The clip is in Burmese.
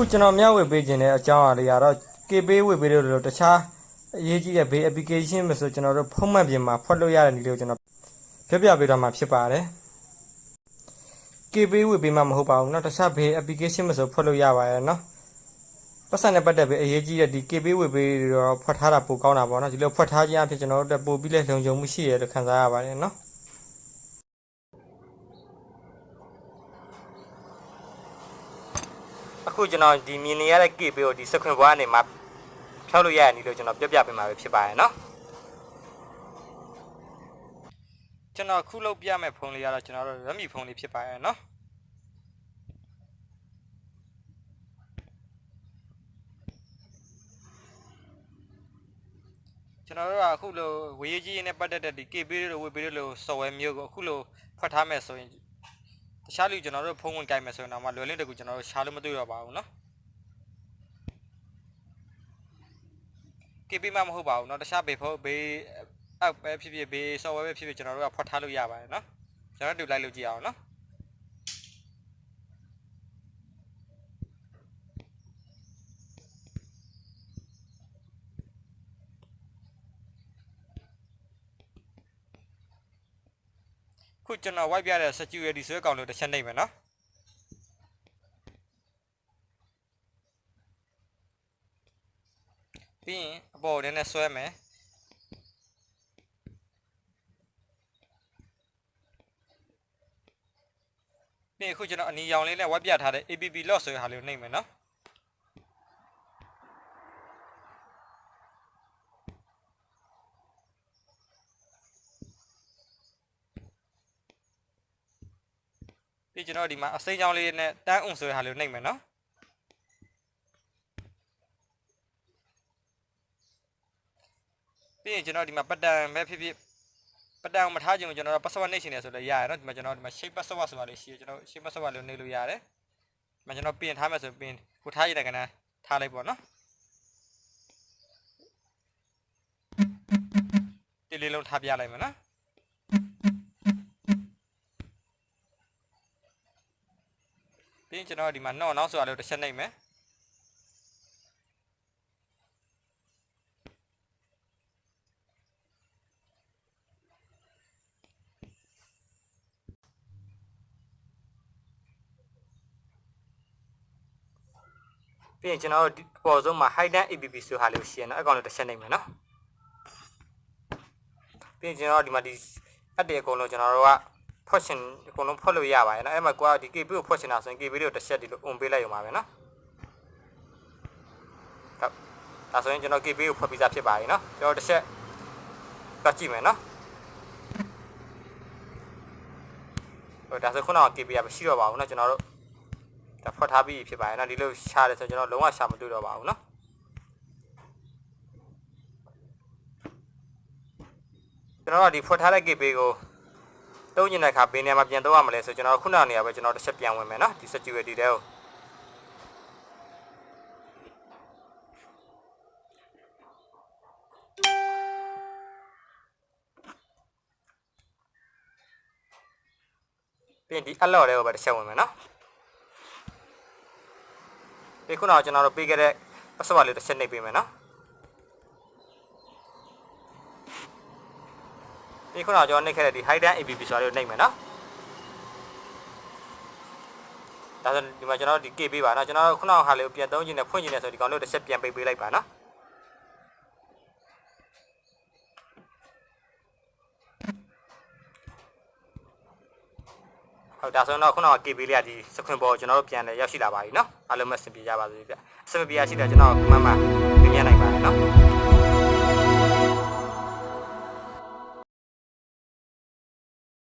ခုကျွန်တော်မျှဝေပေးခြင်းတဲ့အကြောင်းအရာတွေကတော့ KB ဝေပေးလို့လို့တခြားအရေးကြီးတဲ့ဘေး application မဆိုကျွန်တော်တို့ဖုန်းမှတ်ပြင်မှာဖွက်လို့ရတဲ့နည်းလေးကိုကျွန်တော်ပြပြပေးတော့မှာဖြစ်ပါတယ် KB ဝေပေးမှမဟုတ်ပါဘူးเนาะတခြားဘေး application မဆိုဖွက်လို့ရပါတယ်เนาะပတ်စံနဲ့ပတ်သက်ပြီးအရေးကြီးတဲ့ဒီ KB ဝေပေးတော့ဖွက်ထားတာပိုကောင်းတာပေါ့เนาะဒီလိုဖွက်ထားခြင်းအဖြစ်ကျွန်တော်တို့တက်ပို့ပြီးလဲလုံခြုံမှုရှိရတယ်လို့ခံစားရပါတယ်เนาะ အခုကျွန်တော်ဒီမြင်နေရတဲ့ကေပေးကိုဒီစခွင်ဘွားကနေမှဖြောက်လို့ရရနေလို့ကျွန်တော်ပြပြပေးမှာပဲဖြစ်ပါတယ်နော်ကျွန်တော်ခုလုပ်ပြမယ့်ဖုန်းလေးကတော့ကျွန်တော်တို့ Redmi ဖုန်းလေးဖြစ်ပါတယ်နော်ကျွန်တော်တို့ကအခုလိုဝေးကြီးရင်းနဲ့ပတ်သက်တဲ့ဒီ KB လို့ဝေးပေးလို့ software မျိုးကိုအခုလိုဖွက်ထားမယ်ဆိုရင် တခြားလူကျွန်တော်တို့ဖုန်းဝင်ကြိုက်မယ်ဆိုရင်တော့မှလွယ်လင့်တကူကျွန်တော်တို့ရှားလို့မတွေ့တော့ပါဘူးเนาะ KB မှမဟုတ်ပါဘူးเนาะတခြားဘေဖုန်းဘေး app ပဲဖြစ်ဖြစ်ဘေး software ပဲဖြစ်ဖြစ်ကျွန်တော်တို့ကဖွက်ထားလို့ရပါတယ်เนาะကျွန်တော်တို့လိုက်လို့ကြည့်အောင်เนาะ ခုကျွန်တော် wipe ပြတဲ့ security ဆွဲကောင်လို့တစ်ချက်နှိပ်မယ်နော်ပြီးရင်အပေါ်နည်းနည်းဆွဲမယ်ပြီးအခုကျွန်တော်အနီရောင်လေးနဲ့ wipe ပြထားတဲ့ app lock ဆိုတဲ့ဟာလေးကိုနှိပ်မယ်နော် ပြီးကျွန်တော်ဒီမှာအစိမ်းချောင်းလေးနဲ့တန်းအုံဆိုတဲ့ဟာလေးကိုနှိပ်မယ်နော်ပြီးရင်ကျွန်တော်ဒီမှာပတ်တန်ပဲဖြစ်ဖြစ်ပတ်တန်ကိုမထားချင်ဘူးကျွန်တော်တို့ password နှိပ်ချင်တယ်ဆိုလည်းရရတယ်နော်ဒီမှာကျွန်တော်ဒီမှာ shape password ဆိုတာလေးရှိတယ်ကျွန်တော် shape password လေးနှိပ်လို့ရတယ်ဒီမှာကျွန်တော်ပြင်ထားမယ်ဆိုပြင်ကိုထားရတဲ့ကဏ္ဍထားလိုက်ပေါ့နော်ဒီလေးလုံးထားပြလိုက်မယ်နော် ရင်ကျွန်တော်ဒီမှာ no နောက်ဆိုတာလေးကိုတစ်ချက်နှိပ်မယ်ပြီးရင်ကျွန်တော်တို့ဒီအပေါ်ဆုံးမှာ high down app ဆိုဟာလေးကိုရှင်းနော်အကောင့်လေးတစ်ချက်နိုင်မယ်နော်ပြီးရင်ကျွန်တော်တို့ဒီမှာဒီ app တွေအကုန်လုံးကျွန်တော်တို့က ဖွက်ရှင်အကုန်လုံးဖွက်လို့ရပါတယ်နော်အဲ့မှာကိုကဒီ KB ကိုဖွက်ရှင်တာဆိုရင် KB လေးကိုတစ်ချက်ဒီလို on ပေးလိုက်ရုံပါပဲနော်ဟုတ်ဒါဆိုရင်ကျွန်တော် KB ကိုဖွက်ပြီးသားဖြစ်ပါပြီနော်ကျွန်တော်တစ်ချက်ပတ်ကြည့်မယ်နော်ဟိုဒါဆိုခုနက KB ကမရှိတော့ပါဘူးနော်ကျွန်တော်တို့ဒါဖွက်ထားပြီးဖြစ်ပါတယ်နော်ဒီလိုရှားတယ်ဆိုကျွန်တော်လုံးဝရှာမတွေ့တော့ပါဘူးနော်ကျွန်တော်ကဒီဖွက်ထားတဲ့ KB ကို တုံးညင်တဲ့အခါဘယ်နေရာမှာပြန်သုံးရမလဲဆိုကျွန်တော်ခုနကနေရာပဲကျွန်တော်တစ်ချက်ပြန်ဝင်မယ်နော်ဒီ security တဲကိုပြီးရင်ဒီ alert တွေကိုပဲတစ်ချက်ဝင်မယ်နော်ဒီခုနကကျွန်တော်တို့ပေးခဲ့တဲ့ password လေးတစ်ချက်နှိပ်ပေးမယ်နော် ဒီခုနကကျွန်တော်နှိပ်ခဲ့တဲ့ဒီ hidden app ဆိုတာလေးကိုနှိပ်မယ်နော်ဒါဆိုဒီမှာကျွန်တော်တို့ဒီ K ပေးပါနော်ကျွန်တော်တို့ခုနကဟာလေးကိုပြန်သုံးခြင်းနဲ့ဖွင့်ခြင်းနဲ့ဆိုဒီကောင်လေးကိုတစ်ချက်ပြန်ပိတ်ပေးလိုက်ပါနော်ဟုတ်ဒါဆိုတော့ခုနက KB လေးကဒီစခွင်ပေါ်ကျွန်တော်တို့ပြန်လဲရောက်ရှိလာပါပြီเนาะအားလုံးပဲစင်ပြေကြပါစေဗျအစင်မပြေရရှိတဲ့ကျွန်တော်ကမမမြင်မြင်နိုင်ပါတယ်เนาะ